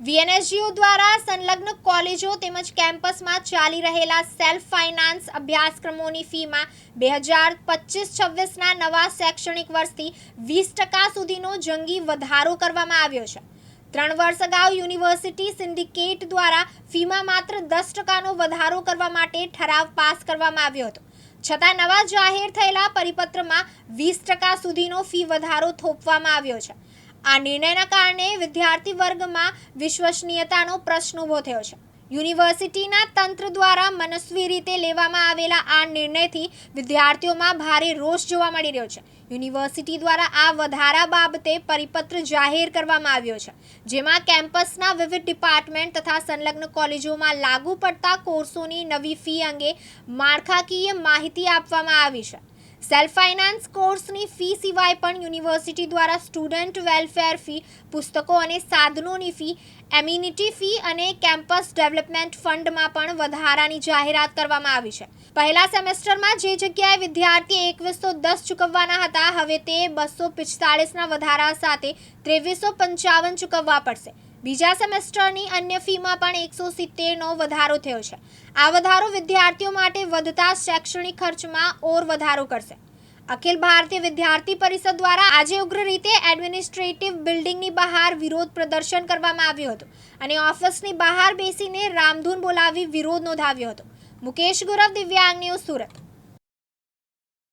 વીએનએસજીઓ દ્વારા સંલગ્ન કોલેજો તેમજ કેમ્પસમાં ચાલી રહેલા સેલ્ફ ફાઇનાન્સ અભ્યાસક્રમોની ફીમાં બે હજાર પચીસ છવ્વીસના નવા શૈક્ષણિક વર્ષથી વીસ ટકા સુધીનો જંગી વધારો કરવામાં આવ્યો છે. ત્રણ વર્ષ અગાઉ યુનિવર્સિટી સિન્ડિકેટ દ્વારા ફીમાં માત્ર દસ ટકાનો વધારો કરવા માટે ઠરાવ પાસ કરવામાં આવ્યો હતો. છતાં નવા જાહેર થયેલા પરિપત્રમાં વીસ ટકા સુધીનો ફી વધારો થોપવામાં આવ્યો છે. આ નિર્ણયના કારણે વિદ્યાર્થી વર્ગમાં વિશ્વસનીયતાનો પ્રશ્ન ઊભો થયો છે. યુનિવર્સિટીના તંત્ર દ્વારા મનસ્વી રીતે લેવામાં આવેલા આ નિર્ણયથી વિદ્યાર્થીઓમાં ભારે રોષ જોવા મળી રહ્યો છે. યુનિવર્સિટી દ્વારા આ વધારા બાબતે પરિપત્ર જાહેર કરવામાં આવ્યો છે. જેમાં કેમ્પસના વિવિધ ડિપાર્ટમેન્ટ તથા સંલગ્ન કોલેજોમાં લાગુ પડતા કોર્સોની નવી ફી અંગે માળખાકીય માહિતી આપવામાં આવી છે. સેલ્ફ ફાઇનાન્સ કોર્સની ફી સિવાય પણ યુનિવર્સિટી દ્વારા સ્ટુડન્ટ વેલફેર ફી, પુસ્તકો અને સાધનોની ફી, એમ્યુનિટી ફી અને કેમ્પસ ડેવલપમેન્ટ ફંડમાં પણ વધારાની જાહેરાત કરવામાં આવી છે. પહેલા સેમેસ્ટરમાં જે જગ્યાએ વિદ્યાર્થી એકવીસો દસ ચૂકવવાના હતા, હવે તે બસો પિસ્તાળીસના વધારા સાથે ત્રેવીસો પંચાવન ચૂકવવા પડશે. બીજા સેમેસ્ટરની અન્ય ફીમાં પણ એકસો સિત્તેરનો વધારો થયો છે. આ વધારો વિદ્યાર્થીઓ માટે વધતા શૈક્ષણિક ખર્ચમાં ઓર વધારો કરશે. અખિલ ભારતીય વિદ્યાર્થી પરિષદ દ્વારા આજે ઉગ્ર રીતે એડમિનિસ્ટ્રેટિવ બિલ્ડિંગની બહાર વિરોધ પ્રદર્શન કરવામાં આવ્યું હતું અને ઓફિસની બહાર બેસીને રામધૂન બોલાવી વિરોધ નોંધાવ્યો હતો. મુકેશ ગુરવ, દિવ્યાંગ ન્યૂઝ સુરત.